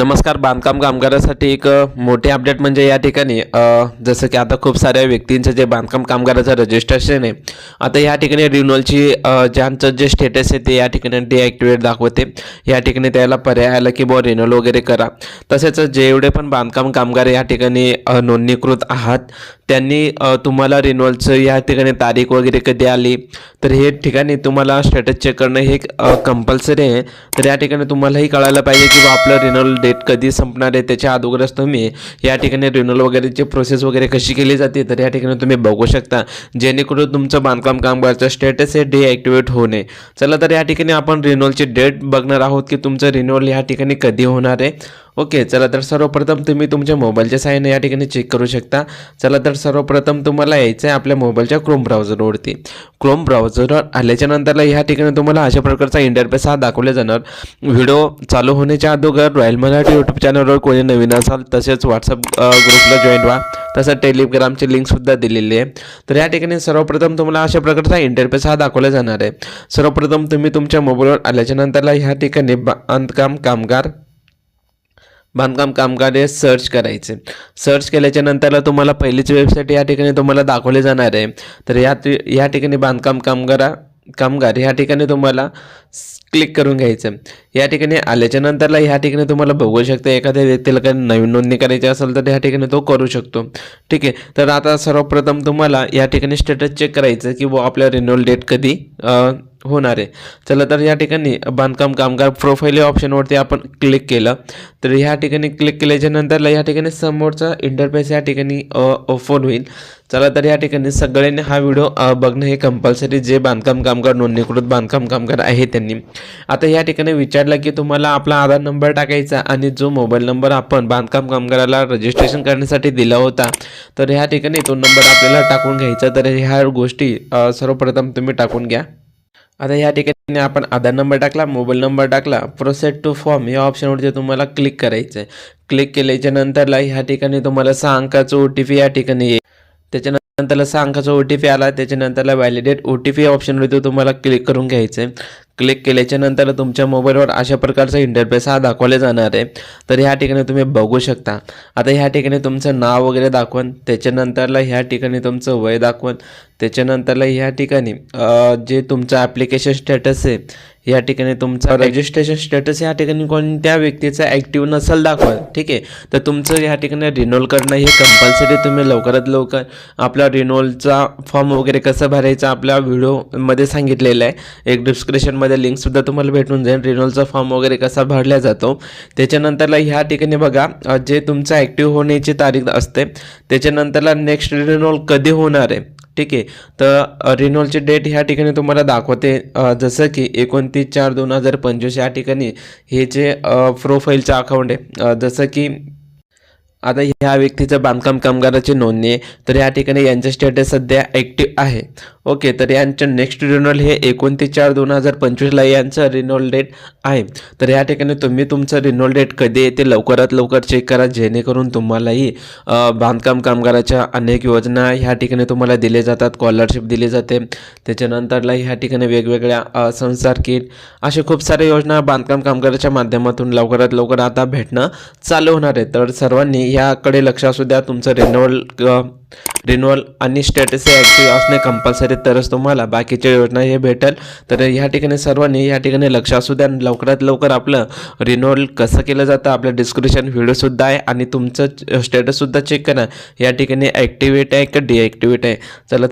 नमस्कार बांधकाम कामगारासाठी एक मोठी अपडेट म्हणजे या ठिकाणी जसं की आता खूप साऱ्या व्यक्तींचं जे बांधकाम कामगाराचं रजिस्ट्रेशन आहे आता या ठिकाणी रिन्युअलची ज्यांचं जे स्टेटस आहे ते या ठिकाणी डिॲक्टिवेट दाखवते. या ठिकाणी त्याला पर्याय आला की बुवा रिन्युअल वगैरे करा. तसेच जेवढे पण बांधकाम कामगार या ठिकाणी नोंदणीकृत आहात त्यांनी तुम्हाला रिन्युअलचं या ठिकाणी तारीख वगैरे कधी आली? तर हे ठिकाणी तुम्हाला स्टेटस चेक करणं हे कंपल्सरी आहे. तर या ठिकाणी तुम्हालाही कळायला पाहिजे की बा आपलं रिन्युअल डेट कधी संपणार आहे त्याच्या अगोदरच तुम्ही या ठिकाणी रिन्युअल वगैरेची प्रोसेस वगैरे कशी केली जाते तर या ठिकाणी तुम्ही बघू शकता. जेणेकरून तुमचं बांधकाम कामगारचं स्टेटस हे डिॲक्टिवेट होऊ नये. चला तर या ठिकाणी आपण रिन्युअलची डेट बघणार आहोत की तुमचं रिन्युअल या ठिकाणी कधी होणार आहे. ओके चला तर सर्वप्रथम तुम्ही तुमच्या मोबाईलच्या साहाय्याने या ठिकाणी चेक करू शकता. चला तर सर्वप्रथम तुम्हाला यायचं आहे आपल्या मोबाईलच्या क्रोम ब्राउझरवरती क्रोम ब्राउझरवर आल्याच्या नंतरला ह्या ठिकाणी तुम्हाला अशा प्रकारचा इंटरफेस हा दाखवला जाणार. व्हिडिओ चालू होण्याच्या अगोदर रॉयल मराठी यूट्यूब चॅनलवर कोणी नवीन असाल तसेच व्हॉट्सअप ग्रुपला जॉईन व्हा. तसं टेलिग्रामची लिंकसुद्धा दिलेली आहे. तर या ठिकाणी सर्वप्रथम तुम्हाला अशा प्रकारचा इंटरफेस हा दाखवला जाणार आहे. सर्वप्रथम तुम्ही तुमच्या मोबाईलवर आल्याच्या नंतरला ह्या ठिकाणी बांधकाम कामगार बांधकाम कामगार हे सर्च करायचे. सर्च केल्याच्या नंतरला तुम्हाला पहिलीच वेबसाईट या ठिकाणी तुम्हाला दाखवली जाणार आहे. तर या या ठिकाणी बांधकाम कामगारा कामगार ह्या ठिकाणी तुम्हाला क्लिक करून घ्यायचं. या ठिकाणी आल्याच्या नंतरला ह्या ठिकाणी तुम्हाला बघू शकता एखाद्या व्यक्तीला काही नवीन नोंदणी करायची असेल तर ह्या ठिकाणी तो करू शकतो. ठीक आहे? तर आता सर्वप्रथम तुम्हाला या ठिकाणी स्टेटस चेक करायचं की बुवा आपला रिन्युअल डेट कधी होणार आहे. चला तर या ठिकाणी बांधकाम कामगार प्रोफाईल या ऑप्शनवरती आपण क्लिक केलं. तर ह्या ठिकाणी क्लिक केल्याच्या नंतरला या ठिकाणी समोरचा इंटरफेस या ठिकाणी ओपन होईल. चला तर या ठिकाणी सगळ्यांनी हा व्हिडिओ बघणं हे कंपल्सरी जे बांधकाम कामगार नोंदणीकृत बांधकाम कामगार आहे त्यांनी. आता या ठिकाणी विचारलं की तुम्हाला आपला आधार नंबर टाकायचा आणि जो मोबाईल नंबर आपण बांधकाम कामगाराला रजिस्ट्रेशन करण्यासाठी दिला होता तर ह्या ठिकाणी तो नंबर आपल्याला टाकून घ्यायचा. तर ह्या गोष्टी सर्वप्रथम तुम्ही टाकून घ्या. आता या ठिकाणी आपण आधार नंबर टाकला मोबाईल नंबर टाकला प्रोसेड टू फॉर्म या ऑप्शनवरती तुम्हाला क्लिक करायचं आहे क्लिक केल्याच्या नंतरला ह्या ठिकाणी तुम्हाला सहा अंकाचं ओ टी पी या ठिकाणी येईल त्याच्यानंतरला सहा अंकाचा ओ टी पी आला त्याच्यानंतरला व्हॅलिडेट ओ टी पी ऑप्शनवरती तुम्हाला क्लिक करून घ्यायचं आहे क्लिक केल्याच्यानंतर तुमच्या मोबाईलवर अशा प्रकारचा इंटरफेस हा दाखवला जाणार आहे. तर ह्या ठिकाणी तुम्ही बघू शकता. आता ह्या ठिकाणी तुमचं नाव वगैरे दाखवून. त्याच्यानंतरला ह्या ठिकाणी तुमचं वय दाखवून. त्याच्यानंतरला ह्या ठिकाणी जे तुमचं ॲप्लिकेशन स्टेटस आहे या ठिकाणी तुमचं रजिस्ट्रेशन स्टेटस या ठिकाणी कोणत्या व्यक्तीचं ॲक्टिव्ह नसेल दाखवा ठीक आहे? तर तुमचं या ठिकाणी रिन्युअल करणं हे कंपल्सरी तुम्ही लवकरात लवकर आपला रिन्युअलचा फॉर्म वगैरे कसं भरायचा आपल्या व्हिडिओमध्ये सांगितलेलं आहे. एक डिस्क्रिप्शनमध्ये लिंकसुद्धा तुम्हाला भेटून जाईल. रिन्युअलचा फॉर्म वगैरे कसा भरला जातो. त्याच्यानंतरला ह्या ठिकाणी बघा जे तुमचं ॲक्टिव्ह होण्याची तारीख असते त्याच्यानंतरला नेक्स्ट रिन्युअल कधी होणार आहे? ठीक आहे. तर रिन्युअलची डेट ह्या ठिकाणी तुम्हाला दाखवते. जसं की एकोणतीस चार दोन हजार पंचवीस या ठिकाणी हे जे प्रोफाईलचं अकाउंट आहे. जसं की आता ह्या व्यक्तीचं बांधकाम कामगाराची नोंदणी आहे. तर या ठिकाणी यांचं स्टेटस सध्या ॲक्टिव्ह आहे. ओके तर यांचं नेक्स्ट रिन्युअल हे एकोणतीस चार दोन हजार पंचवीसला यांचं रिन्युअल डेट आहे. तर या ठिकाणी तुम्ही तुमचं रिनोल डेट कधी आहे ते लवकरात लवकर चेक करा. जेणेकरून तुम्हालाही बांधकाम कामगाराच्या अनेक योजना ह्या ठिकाणी तुम्हाला दिले जातात. स्कॉलरशिप दिली जाते. त्याच्यानंतरला ह्या ठिकाणी वेगवेगळ्या संसार किट अशा खूप साऱ्या योजना बांधकाम कामगाराच्या माध्यमातून लवकरात लवकर आता भेटणं चालू होणार आहे. तर सर्वांनी ह्याकडे लक्ष असू द्या तुमचं रिन्युअल रिन्युअल आणि स्टेटस हे ॲक्टिव्ह असणे कंपल्सरी तरच तुम्हाला. बाकीच्या योजना हे भेटेल. तर ह्या ठिकाणी सर्वांनी या ठिकाणी लक्ष असू द्या. आणि लवकरात लवकर आपलं रिन्युअल कसं केलं जातं आपलं डिस्क्रिप्शन व्हिडिओसुद्धा आहे आणि तुमचं स्टेटससुद्धा चेक करा. या ठिकाणी ॲक्टिवेट आहे का डिॲक्टिवेट आहे? चला तर